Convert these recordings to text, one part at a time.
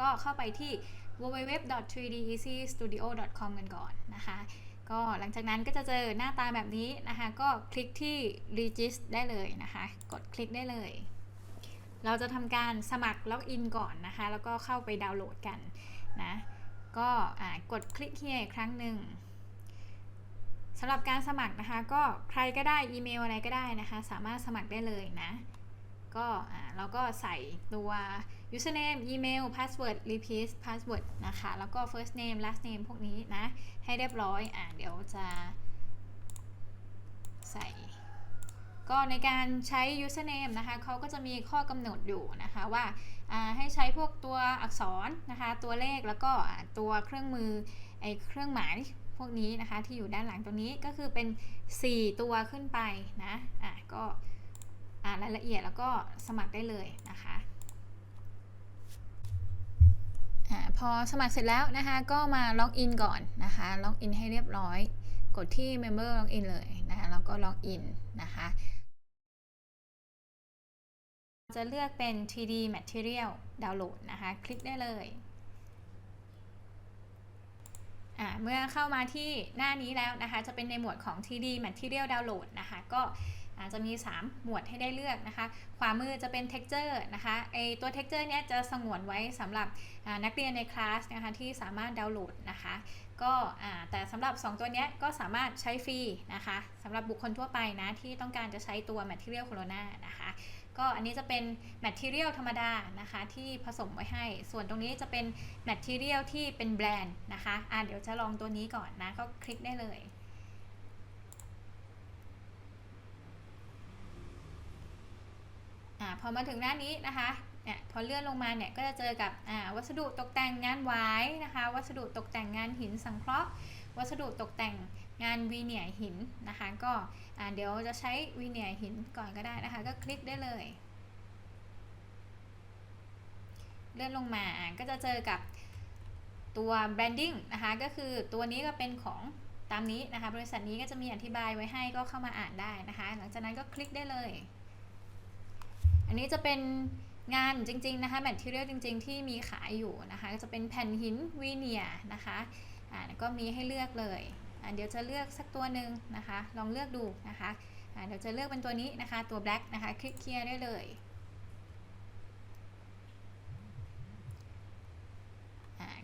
ก็เข้าไปที่ www.3deasystudio.com กันก่อนนะคะ ก็หลังจากนั้นก็จะเจอหน้าตาแบบนี้นะคะ ก็คลิกที่ register ได้เลยนะคะ กดคลิกได้เลย เราจะทำการสมัครล็อกอินก่อนนะคะ แล้วก็เข้าไปดาวน์โหลดกันนะ ก็กดคลิก here อีกครั้งหนึ่งสำหรับการสมัครนะคะ ก็ใครก็ได้อีเมลอะไรก็ได้นะคะ สามารถสมัครได้เลยนะ ก็เราก็ใส่ตัว username email password repeat password นะคะ แล้วก็ first name last name พวกนี้นะ ให้เรียบร้อย อะเดี๋ยวจะใส่ ก็ในการใช้ username นะคะเขาก็จะมีข้อกำหนดอยู่นะคะว่าให้ใช้พวกตัวอักษรนะคะ ตัวเลขแล้วก็ตัวเครื่องมือไอเครื่องหมายพวกนี้นะคะ ที่อยู่ด้านหลังตรงนี้ก็คือเป็น 4 ตัวขึ้นไปนะ อะก็อ่านรายละเอียดแล้วก็สมัครได้เลยนะคะอ พอสมัครเสร็จแล้วนะคะก็มาล็อกอินก่อนนะคะล็อกอินให้เรียบร้อย กดที่ Member Login เลยนะคะแล้วก็ล็อกอินนะคะจะเลือกเป็น 3D Material Download นะคะ คลิกได้เลยเมื่อเข้ามาที่หน้านี้แล้วนะคะ จะเป็นในหมวดของ 3D Material Download นะคะ ก็ จะมี 3 หมวดให้ได้เลือกนะคะ ขวามือจะเป็น texture นะคะไอตัว texture เนี้ยจะสงวนไว้สำหรับนักเรียนในคลาสนะคะที่สามารถดาวน์โหลดนะคะก็แต่สำหรับ 2 ตัวนี้ก็สามารถใช้ฟรีนะคะสำหรับบุคคลทั่วไปนะที่ต้องการจะใช้ตัว Material Corona นะคะก็อันนี้จะเป็น Material ธรรมดานะคะที่ผสมไว้ให้ ส่วนตรงนี้จะเป็น Material ที่เป็นแบรนด์นะคะอะเดี๋ยวจะลองตัวนี้ก่อนนะก็คลิกได้เลย พอมาถึงหน้านี้นะคะเนี่ยพอเลื่อนลงมาเนี่ยก็จะเจอกับวัสดุตกแต่งงานไว้นะคะ วัสดุตกแต่งงานหินสังเคราะห์ วัสดุตกแต่งงานวีเนียหินนะคะ ก็เดี๋ยวจะใช้วีเนียหินก่อนก็ได้นะคะ ก็คลิกได้เลย เลื่อนลงมาก็จะเจอกับตัว branding นะคะก็คือตัวนี้ก็เป็นของตามนี้นะคะ บริษัทนี้ก็จะมีอธิบายไว้ให้ก็เข้ามาอ่านได้นะคะ หลังจากนั้นก็คลิกได้เลย อันนี้จะเป็นงานจริงๆนะคะแมทเทียลจริง ๆ ที่มีขายอยู่นะคะก็จะเป็นแผ่นหินวีเนียนะคะอ่าก็มีให้เลือกเลยอ่าเดี๋ยวจะเลือกสักตัวหนึ่งนะคะ ลองเลือกดูนะคะอ่าเดี๋ยวจะเลือกเป็นตัวนี้นะคะ ตัว black นะคะ คลิกเคลียร์ได้เลย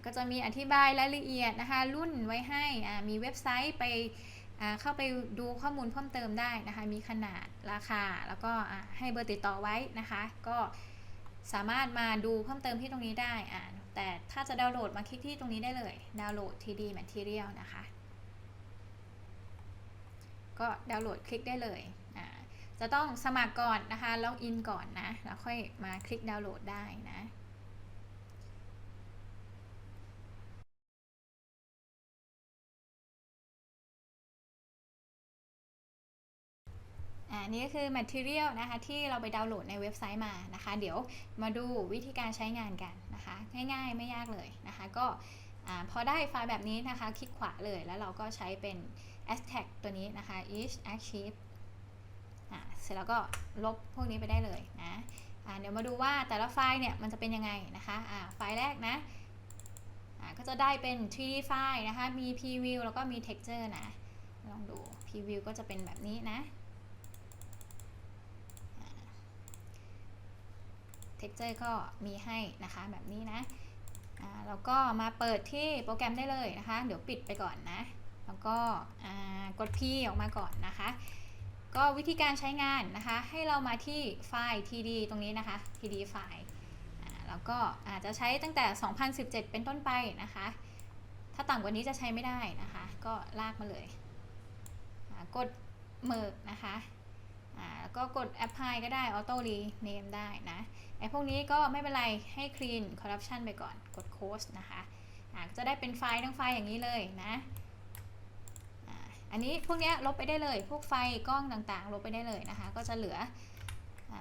ก็จะมีอธิบายรายละเอียดนะคะ รุ่นไว้ให้มีเว็บไซต์ไป เข้าไปดูข้อมูลเพิ่มเติมได้นะคะ มีขนาดราคาแล้วก็ให้เบอร์ติดต่อไว้นะคะ ก็สามารถมาดูเพิ่มเติมที่ตรงนี้ได้อ่าแต่ถ้าจะดาวน์โหลดมาคลิกที่ตรงนี้ได้เลยดาวน์โหลด 3D Material นะคะ ก็ดาวน์โหลดคลิกได้เลยอ่าจะต้องสมัครก่อนนะคะล็อกอินก่อนนะแล้วค่อยมาคลิกดาวน์โหลดได้นะ อันนี้ก็คือ material นะคะที่เราไปดาวน์โหลดในเว็บไซต์มานะคะ เดี๋ยวมาดูวิธีการใช้งานกันนะคะ ง่ายๆไม่ยากเลยนะคะ ก็พอได้ไฟล์แบบนี้นะคะ คลิกขวาเลยแล้วเราก็ใช้เป็น hashtag ตัวนี้นะคะ each archive เสร็จแล้วก็ลบพวกนี้ไปได้เลยนะเดี๋ยวมาดูว่าแต่ละไฟล์เนี่ยมันจะเป็นยังไงนะคะไฟล์แรกนะก็จะได้เป็น 3D ไฟล์นะคะ มี preview แล้วก็มี texture นะ ลองดู preview ก็จะเป็นแบบนี้นะ texture ก็มีให้นะคะแบบนี้นะแล้วก็มาเปิดที่โปรแกรมได้เลยนะคะ เดี๋ยวปิดไปก่อนนะ แล้วก็กด P ออกมาก่อนนะคะ ก็วิธีการใช้งานนะคะ ให้เรามาที่ไฟล์ td ตรงนี้นะคะ td ไฟล์แล้วก็อาจจะใช้ตั้งแต่ 2017 เป็นต้นไปนะคะ ถ้าต่ำกว่านี้จะใช้ไม่ได้นะคะ ก็ลากมาเลย กดเมิร์กนะคะ แล้วก็กด apply ก็ได้ auto rename ได้นะไอ้พวกนี้ก็ไม่เป็นไรให้ clean corruption ไปก่อนกด close นะคะะจะได้เป็นไฟล์ทั้งไฟล์อย่างนี้เลยนะอันนี้พวกนี้ลบไปได้เลย พวกไฟกล้องต่างๆ ลบไปได้เลยนะคะ ก็จะเหลืออ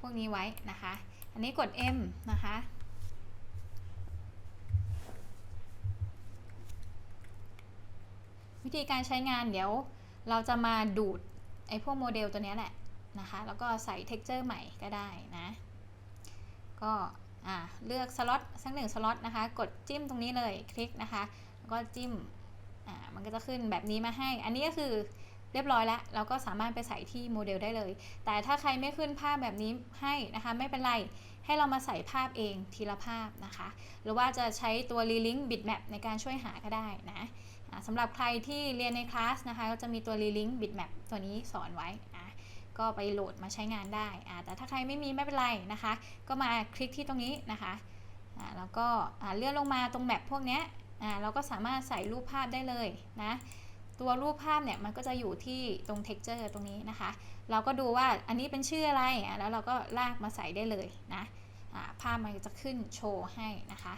พวกนี้ไว้นะคะ อันนี้กด M นะคะวิธีการใช้งานเดี๋ยวเราจะมาดูด อ้พวกโมเดลตัวนี้แหละนะคะ แล้วก็ใส่ texture ใหม่ก็ได้นะ ก็อ่าเลือกสล็อตสักหนึ่งสล็อตนะคะ กดจิ้มตรงนี้เลยคลิกนะคะแล้วก็จิ้มอ่ามันก็จะขึ้นแบบนี้มาให้ อันนี้ก็คือเรียบร้อยแล้ว เราก็สามารถไปใส่ที่โมเดลได้เลย แต่ถ้าใครไม่ขึ้นภาพแบบนี้ให้นะคะ ไม่เป็นไร ให้เรามาใส่ภาพเองทีละภาพนะคะ หรือว่าจะใช้ตัว Relink Bitmap ในการช่วยหาก็ได้นะ สำหรับใครที่เรียนในคลาสนะคะก็จะมีตัว Relink Bitmap ตัวนี้สอนไว้อะก็ไปโหลดมาใช้งานได้ แต่ถ้าใครไม่มีไม่เป็นไรนะคะ ก็มาคลิกที่ตรงนี้นะคะแล้วก็เลื่อนลงมาตรงแมปพวกนี้เราก็สามารถใส่รูปภาพได้เลยนะตัวรูปภาพเนี่ยมันก็จะอยู่ที่ตรง texture ตรงนี้นะคะ เราก็ดูว่าอันนี้เป็นชื่ออะไระแล้วเราก็ลากมาใส่ได้เลยนะภาพมันจะขึ้นโชว์ให้นะคะ